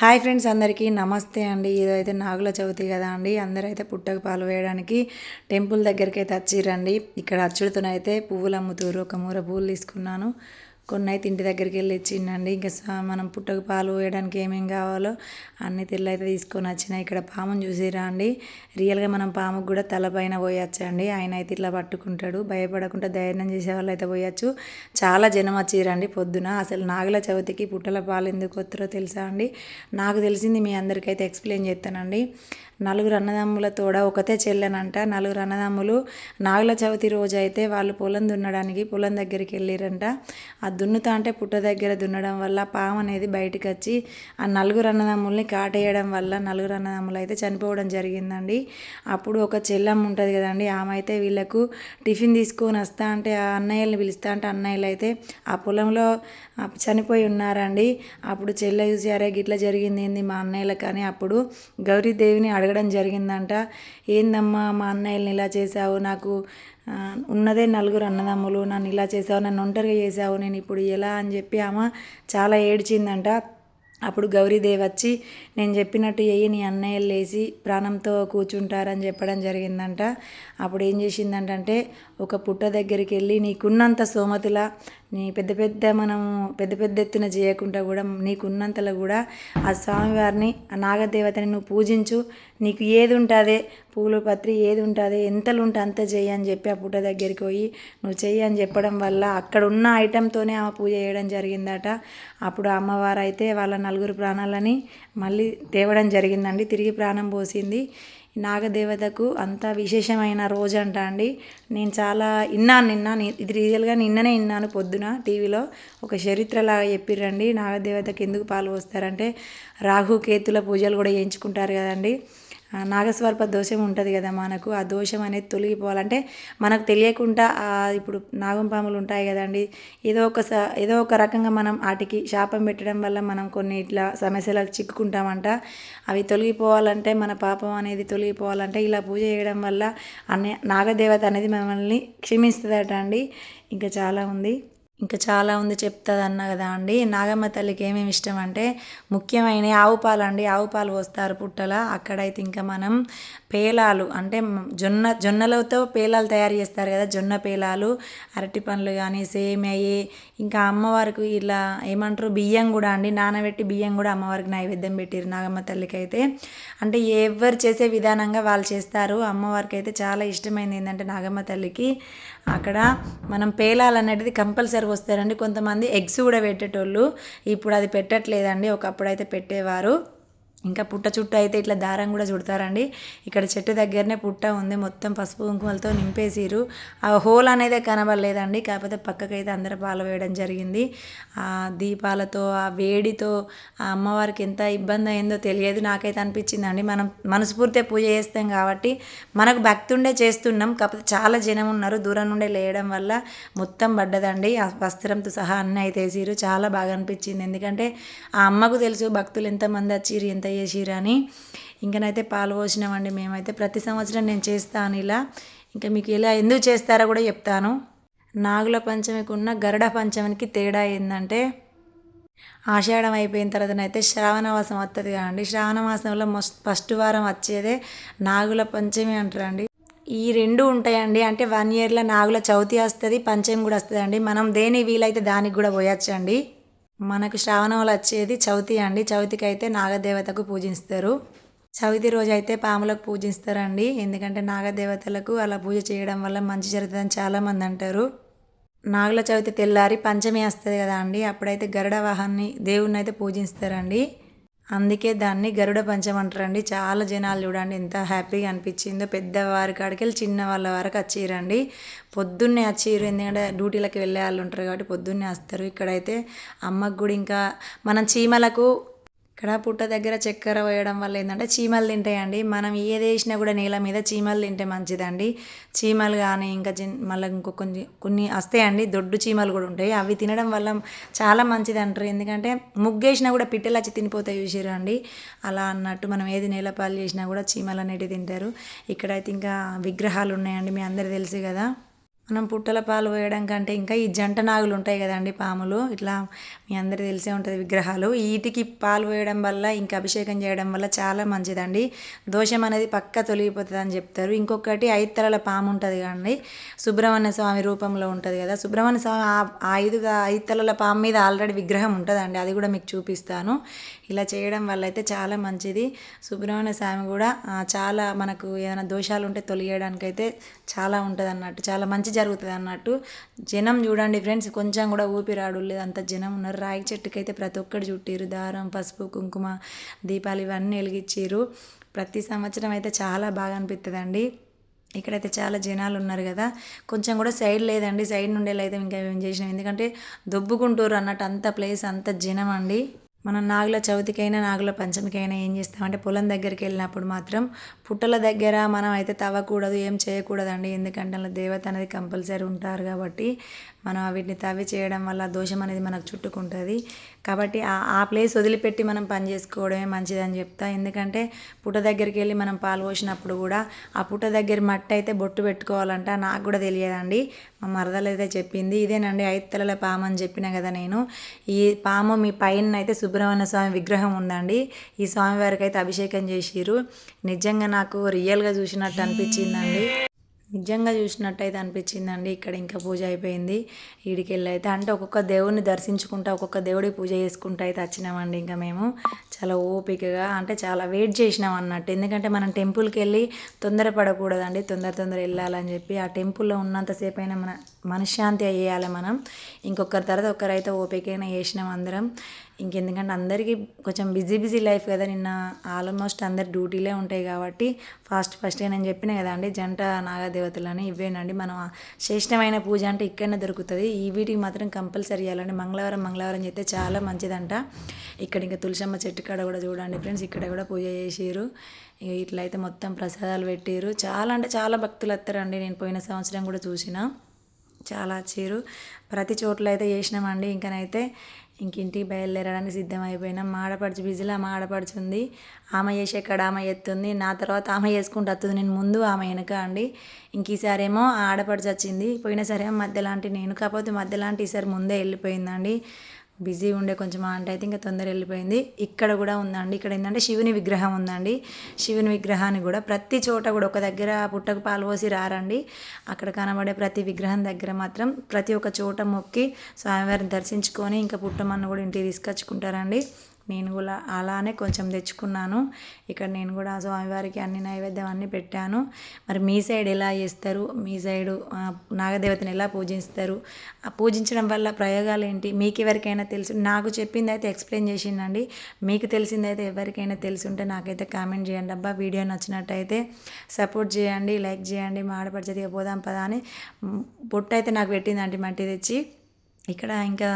Hi friends అందరికీ నమస్తే అండి. ఇదైతే నాగుల చవితి కదా అండి. అందరైతే పుట్టకు పాలు వేయడానికి టెంపుల్ దగ్గరికి అయితే వచ్చిరండి. ఇక్కడ అచ్చుడుతోనైతే పువ్వులు అమ్ముతారు. ఒక మూర పువ్వులు తీసుకున్నాను. కొన్ని అయితే ఇంటి దగ్గరికి వెళ్ళి ఇచ్చిండండి. ఇంకా మనం పుట్టకు పాలు వేయడానికి ఏమేం కావాలో అన్ని తెల్ల అయితే తీసుకొని వచ్చినాయి ఇక్కడ పాముని చూసిరా అండి? రియల్గా మనం పాముకు కూడా తలపైన పోయొచ్చండి ఆయన అయితే ఇట్లా పట్టుకుంటాడు. భయపడకుండా ధైర్యం చేసే వాళ్ళు అయితే పోయొచ్చు. చాలా జనం వచ్చిరండి పొద్దున. అసలు నాగుల చవితికి పుట్టల పాలు ఎందుకు వస్తారో తెలుసా అండి? నాకు తెలిసింది మీ అందరికైతే ఎక్స్ప్లెయిన్ చేస్తానండి. నలుగురు అన్నదమ్ముల తోడ ఒకతే చెల్లెనంట. నలుగురు అన్నదమ్ములు నాగుల చవితి రోజు అయితే వాళ్ళు పొలం దున్నడానికి పొలం దగ్గరికి వెళ్ళిరంట. ఆ దున్నుతా అంటే పుట్ట దగ్గర దున్నడం వల్ల పాము అనేది బయటకు వచ్చి ఆ నలుగురు అన్నదమ్ముల్ని కాటేయడం వల్ల నలుగురు అన్నదమ్ములు అయితే చనిపోవడం జరిగిందండి. అప్పుడు ఒక చెల్లెమ్మ ఉంటుంది కదండి. ఆమె అయితే వీళ్ళకు టిఫిన్ తీసుకొని వస్తా అంటే ఆ అన్నయ్యల్ని పిలుస్తా అంటే అన్నయ్యలు అయితే ఆ పొలంలో చనిపోయి ఉన్నారండి. అప్పుడు చెల్లె చూసి అరే గిట్లా జరిగింది ఏంది మా అన్నయ్యలకు? కానీ అప్పుడు గౌరీదేవిని అడగడం జరిగిందంట. ఏందమ్మా మా అన్నయ్యల్ని ఇలా చేశావు? నాకు ఉన్నదే నలుగురు అన్నదమ్ములు. నన్ను ఇలా చేసావు నన్ను ఒంటరిగా చేసావు నేను ఇప్పుడు ఎలా? అని చెప్పి ఆమె చాలా ఏడ్చిందంట. అప్పుడు గౌరీదేవి వచ్చి నేను చెప్పినట్టు చెయ్యి నీ అన్నయ్యలు లేచి ప్రాణంతో కూర్చుంటారని చెప్పడం జరిగిందంట. అప్పుడు ఏం చేసిందంటే ఒక పుట్ట దగ్గరికి వెళ్ళి నీకున్నంత సోమతుల నీ పెద్ద పెద్ద మనము పెద్ద పెద్ద ఎత్తున చేయకుండా కూడా నీకున్నంతలో కూడా ఆ స్వామివారిని ఆ నాగదేవతని నువ్వు పూజించు. నీకు ఏది ఉంటుందే పూలు పత్రి ఏది ఉంటుంది ఎంతలు ఉంటే అంత చెయ్యి అని చెప్పి ఆ పుట్ట దగ్గరికి పోయి నువ్వు చెయ్యి అని చెప్పడం వల్ల అక్కడ ఉన్న ఐటెంతోనే ఆమె పూజ చేయడం జరిగిందట. అప్పుడు అమ్మవారు అయితే వాళ్ళ నలుగురు ప్రాణాలని మళ్ళీ తేవడం జరిగిందండి. తిరిగి ప్రాణం పోసింది. నాగదేవతకు అంత విశేషమైన రోజు అంట అండి. నేను చాలా విన్నాను నిన్న ఇది రియల్గా నిన్ననే విన్నాను పొద్దున టీవీలో. ఒక చరిత్రలాగా చెప్పిర్రండి. నాగదేవతకి ఎందుకు పాలు పోస్తారంటే రాహు కేతుల పూజలు కూడా చేయించుకుంటారు కదండి. ఆ దోషం ఉంటుంది కదా మనకు. ఆ దోషం అనేది తొలగిపోవాలంటే మనకు తెలియకుండా ఇప్పుడు నాగం పాములు ఉంటాయి కదండి. ఏదో ఒక స ఏదో ఒక రకంగా మనం వాటికి శాపం పెట్టడం వల్ల మనం కొన్ని ఇట్లా సమస్యలకు చిక్కుకుంటామంట. అవి తొలగిపోవాలంటే మన పాపం అనేది తొలగిపోవాలంటే ఇలా పూజ చేయడం వల్ల అనే నాగదేవత అనేది మనల్ని క్షమిస్తుందట అండి. ఇంకా చాలా ఉంది. ఇంకా చాలా ఉంది చెప్తుంది అన్న కదా అండి. నాగమ్మ తల్లికి ఏమేమి ఇష్టం అంటే ముఖ్యమైన ఆవు పాలు అండి. ఆవు పాలు పోస్తారు పుట్టల. అక్కడైతే ఇంకా మనం పేలాలు అంటే జొన్న జొన్నలతో పేలాలు తయారు చేస్తారు కదా జొన్న పేలాలు అరటి పండ్లు కానీ సేమయ్యి ఇంకా అమ్మవారికి ఇలా ఏమంటారు బియ్యం కూడా అండి. నానబెట్టి బియ్యం కూడా అమ్మవారికి నైవేద్యం పెట్టారు నాగమ్మ తల్లికి అయితే అంటే ఎవరు చేసే విధానంగా వాళ్ళు చేస్తారు. అమ్మవారికి అయితే చాలా ఇష్టమైంది ఏంటంటే నాగమ్మ తల్లికి. అక్కడ మనం పేలాలు అనేది కంపల్సరీ వస్తారండి. కొంతమంది ఎగ్స్ కూడా పెట్టేటోళ్ళు. ఇప్పుడు అది పెట్టట్లేదండి. ఒకప్పుడు అయితే పెట్టేవారు. ఇంకా పుట్ట చుట్టూ అయితే ఇట్లా దారం కూడా చుడతారండి. ఇక్కడ చెట్టు దగ్గరనే పుట్ట ఉంది. మొత్తం పసుపు కుంకుమలతో నింపేసిరు ఆ హోల్ అనేది కనబడలేదండి. కాకపోతే పక్కకైతే అందరు పాలు వేయడం జరిగింది. ఆ దీపాలతో ఆ వేడితో ఆ అమ్మవారికి ఎంత ఇబ్బంది అయిందో తెలియదు. నాకైతే అనిపించిందండి. మనం మనస్ఫూర్తిగా పూజ చేస్తాం కాబట్టి మనకు భక్తుండే చేస్తున్నాం. కాకపోతే చాలా జనం ఉన్నారు. దూరం నుండే లేయడం వల్ల మొత్తం పడ్డదండి. ఆ వస్త్రంతో సహా అన్నీ అయితే వేసిరు చాలా బాగా అనిపించింది. ఎందుకంటే ఆ అమ్మకు తెలుసు భక్తులు ఎంతమంది వచ్చిర్రు ఎంత చేసిరు అని. ఇంకనైతే పాలు పోసినామండి మేమైతే. ప్రతి సంవత్సరం నేను చేస్తాను ఇలా. ఇంకా మీకు ఇలా ఎందుకు చేస్తారో కూడా చెప్తాను. నాగుల పంచమికి ఉన్న గరుడ పంచమికి తేడా ఏంటంటే ఆషాఢం అయిపోయిన తర్వాతనైతే శ్రావణమాసం వస్తుంది కదండి. శ్రావణ మాసంలో ఫస్ట్ వారం వచ్చేదే నాగుల పంచమి అంటారండి. ఈ రెండు ఉంటాయండి. అంటే వన్ ఇయర్లో నాగుల చవితి వస్తుంది పంచమి కూడా వస్తుంది అండి మనం దేని వీలైతే దానికి కూడా పోయొచ్చండి. మనకు శ్రావణంలో వచ్చేది చవితి అండి. చవితికి అయితే నాగదేవతకు పూజిస్తారు. చవితి రోజు అయితే పాములకు పూజిస్తారండి. ఎందుకంటే నాగదేవతలకు అలా పూజ చేయడం వల్ల మంచి జరుగుతుందని చాలామంది అంటారు. నాగుల చవితి తెల్లారి పంచమి వస్తుంది కదా అండి. అప్పుడైతే గరుడ వాహన్ని దేవుణ్ణి అయితే పూజిస్తారండి. అందుకే దాన్ని గరుడ పంచం అంటారండి. చాలా జనాలు చూడండి ఎంత హ్యాపీగా అనిపించిందో. పెద్దవారి కాడికి వెళ్ళి చిన్న వాళ్ళ వరకు వచ్చిరండి పొద్దున్నే వచ్చిరు ఎందుకంటే డ్యూటీలకు వెళ్ళే వాళ్ళు ఉంటారు కాబట్టి పొద్దున్నే వస్తారు ఇక్కడైతే అమ్మకు కూడా ఇంకా మనం చీమలకు ఇక్కడ పుట్ట దగ్గర చక్కెర వేయడం వల్ల ఏంటంటే చీమలు తింటాయండి. మనం ఏది వేసినా కూడా నేల మీద చీమలు తింటే మంచిదండి. చీమలు కానీ ఇంకా మళ్ళీ ఇంకో కొన్ని కొన్ని వస్తాయండి. దొడ్డు చీమలు కూడా ఉంటాయి. అవి తినడం వల్ల చాలా మంచిది అంటారు ఎందుకంటే ముగ్గేసినా కూడా పిట్టలు వచ్చి తినిపోతాయి చూసిరా అండి. అలా అన్నట్టు మనం ఏది నేలపాలు చేసినా కూడా చీమలు అనేటివి తింటారు. ఇక్కడైతే ఇంకా విగ్రహాలు ఉన్నాయండి. మీ అందరు తెలుసు కదా. మనం పుట్టల పాలు పోయడం కంటే ఇంకా ఈ జంట నాగులు ఉంటాయి కదండి పాములు. ఇట్లా మీ అందరికీ తెలిసే ఉంటుంది విగ్రహాలు. వీటికి పాలు పోయడం వల్ల ఇంకా అభిషేకం చేయడం వల్ల చాలా మంచిదండి. దోషం అనేది పక్క తొలగిపోతుంది అని చెప్తారు. ఇంకొకటి ఐదు తలల పాము ఉంటుంది కదండి. సుబ్రహ్మణ్య స్వామి రూపంలో ఉంటుంది కదా. సుబ్రహ్మణ్య స్వామి ఆ- ఐదు ఐదు తలల పాము మీద ఆల్రెడీ విగ్రహం ఉంటుందండి. అది కూడా మీకు చూపిస్తాను. ఇలా చేయడం వల్ల అయితే చాలా మంచిది. సుబ్రహ్మణ్య స్వామి కూడా చాలా మనకు ఏదైనా దోషాలు ఉంటే తొలగేయడానికైతే అయితే చాలా ఉంటుంది అన్నట్టు చాలా మంచి జరుగుతుంది అన్నట్టు. జనం చూడండి ఫ్రెండ్స్ కొంచెం కూడా ఊపిరాడు లేదు. అంత జనం ఉన్నారు. రాగి చెట్టుకైతే ప్రతి ఒక్కటి చుట్టిరు దారం పసుపు కుంకుమ దీపాలు ఇవన్నీ వెలిగించారు ప్రతి సంవత్సరం అయితే చాలా బాగా అనిపిస్తుందండి ఇక్కడైతే చాలా జనాలు ఉన్నారు కదా. కొంచెం కూడా సైడ్ లేదండి. సైడ్ నుండి అయితే ఇంకా ఏం చేసినాం. ఎందుకంటే దొబ్బుకుంటూరు అన్నట్టు అంత ప్లేస్ అంత జనం అండి. మనం నాగుల చవితికైనా నాగుల పంచమికైనా ఏం చేస్తామంటే పొలం దగ్గరికి వెళ్ళినప్పుడు మాత్రం పుట్టల దగ్గర మనం అయితే తవ్వకూడదు ఏం చేయకూడదండి. ఎందుకంటే అలా దేవత అనేది కంపల్సరీ ఉంటారు కాబట్టి మనం వీటిని తవ్వి చేయడం వల్ల దోషం అనేది మనకు చుట్టుకుంటుంది. కాబట్టి ఆ ప్లేస్ వదిలిపెట్టి మనం పని చేసుకోవడమే మంచిదని చెప్తా. ఎందుకంటే పుట్ట దగ్గరికి వెళ్ళి మనం పాలు పోసినప్పుడు కూడా ఆ పుట్ట దగ్గర మట్టి అయితే బొట్టు పెట్టుకోవాలంట. నాకు కూడా తెలియదండి. మా మరదలు అయితే చెప్పింది. ఇదేనండి ఐదు పాము అని చెప్పిన కదా నేను. ఈ పాము మీ పైన అయితే సుబ్రహ్మణ్య స్వామి విగ్రహం ఉందండి. ఈ స్వామివారికి అయితే అభిషేకం చేసిరు నిజంగా నాకు రియల్గా చూసినట్టు అనిపించిందండి. నిజంగా చూసినట్టయితే అనిపించిందండి. ఇక్కడ ఇంకా పూజ అయిపోయింది. ఈడికి వెళ్ళి అయితే అంటే ఒక్కొక్క దేవుడిని దర్శించుకుంటా ఒక్కొక్క దేవుడికి పూజ చేసుకుంటా అయితే వచ్చినామండి ఇంకా మేము. చాలా ఓపికగా అంటే చాలా వెయిట్ చేసినాం అన్నట్టు. ఎందుకంటే మనం టెంపుల్కి వెళ్ళి తొందరపడకూడదండి తొందర తొందర వెళ్ళాలని చెప్పి ఆ టెంపుల్లో ఉన్నంతసేపు అయినా మన మనశ్శాంతి అయ్యాలి మనం. ఇంకొకరి తర్వాత ఒకరైతే ఓపికైనా చేసినాం అందరం. ఇంకెందుకంటే అందరికీ కొంచెం బిజీ బిజీ లైఫ్ కదా నిన్న ఆల్మోస్ట్ అందరు డ్యూటీలే ఉంటాయి కాబట్టి ఫాస్ట్ ఫస్ట్గా నేను చెప్పిన కదా అండి జంట నాగదేవతలని ఇవేనండి. మనం శ్రేష్టమైన పూజ అంటే ఇక్కడనే దొరుకుతుంది. ఈ వీటికి మాత్రం కంపల్సరీ చేయాలండి. మంగళవారం మంగళవారం చేస్తే చాలా మంచిదంట. ఇక్కడ ఇంకా తులసమ్మ చెట్టు కాడ కూడా చూడండి ఫ్రెండ్స్ ఇక్కడ కూడా పూజ చేసారు ఇట్లయితే మొత్తం ప్రసాదాలు పెట్టారు చాలా అంటే చాలా భక్తులు వస్తారండి. నేను పోయిన సంవత్సరం కూడా చూసిన. చాలా చీరు. ప్రతి చోట్ల అయితే చేసినామండి. ఇంకనైతే ఇంకింటికి బయలుదేరడానికి సిద్ధం అయిపోయినాం మా ఆడపడుచు బిజీలో ఆమె ఆడపడుచుంది ఆమె చేసే కాడ ఆమె ఎత్తుంది. నా తర్వాత ఆమె చేసుకుంటూ వస్తుంది. నేను ముందు ఆమె వెనక అండి. ఇంక ఈసారి ఏమో ఆడపడుచు వచ్చింది. పోయినసారేమో మధ్యలాంటి నేను. కాకపోతే మధ్యలాంటి ఈసారి ముందే వెళ్ళిపోయిందండి. బిజీ ఉండే కొంచెం అంటే అయితే ఇంకా తొందర వెళ్ళిపోయింది. ఇక్కడ కూడా ఉందండి. ఇక్కడ ఏంటంటే శివుని విగ్రహం ఉందండి. శివుని విగ్రహాన్ని కూడా ప్రతి చోట కూడా ఒక దగ్గర పుట్టకు పాలు పోసి రారండి. అక్కడ కనబడే ప్రతి విగ్రహం దగ్గర మాత్రం ప్రతి ఒక్క చోట మొక్కి స్వామివారిని దర్శించుకొని ఇంకా పుట్టమన్ను కూడా ఇంటికి తీసుకొచ్చుకుంటారండి. నేను కూడా అలానే కొంచెం తెచ్చుకున్నాను. ఇక్కడ నేను కూడా స్వామివారికి అన్ని నైవేద్యం అన్నీ పెట్టాను. మరి మీ సైడ్ ఎలా చేస్తారు? మీ సైడు నాగదేవతని ఎలా పూజిస్తారు? ఆ పూజించడం వల్ల ప్రయోగాలు ఏంటి? మీకు ఎవరికైనా తెలుసు నాకు చెప్పింది అయితే ఎక్స్ప్లెయిన్ చేసిందండి మీకు తెలిసిందైతే ఎవరికైనా తెలిసి ఉంటే నాకైతే కామెంట్ చేయండి. అబ్బా వీడియో నచ్చినట్టయితే సపోర్ట్ చేయండి లైక్ చేయండి. మా ఆడపడిచేదిగా పోదాం పదా అని బొట్టు అయితే నాకు పెట్టిందండి మట్టి తెచ్చి. ఇక్కడ ఇంకా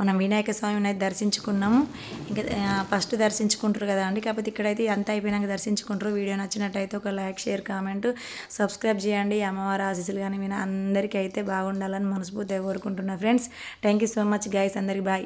మనం వినాయక స్వామిని అయితే దర్శించుకున్నాము. ఇంకా ఫస్ట్ దర్శించుకుంటారు కదా అండి. కాకపోతే ఇక్కడైతే అంతా అయిపోయినాక దర్శించుకుంటారు. వీడియో నచ్చినట్టయితే ఒక లైక్ షేర్ కామెంట్ సబ్స్క్రైబ్ చేయండి. అమ్మవారి ఆశీస్సులు కానీ విన అందరికీ అయితే బాగుండాలని మనస్ఫూర్తిగా కోరుకుంటున్నా friends. Thank you so much. Guys అందరికి బాయ్.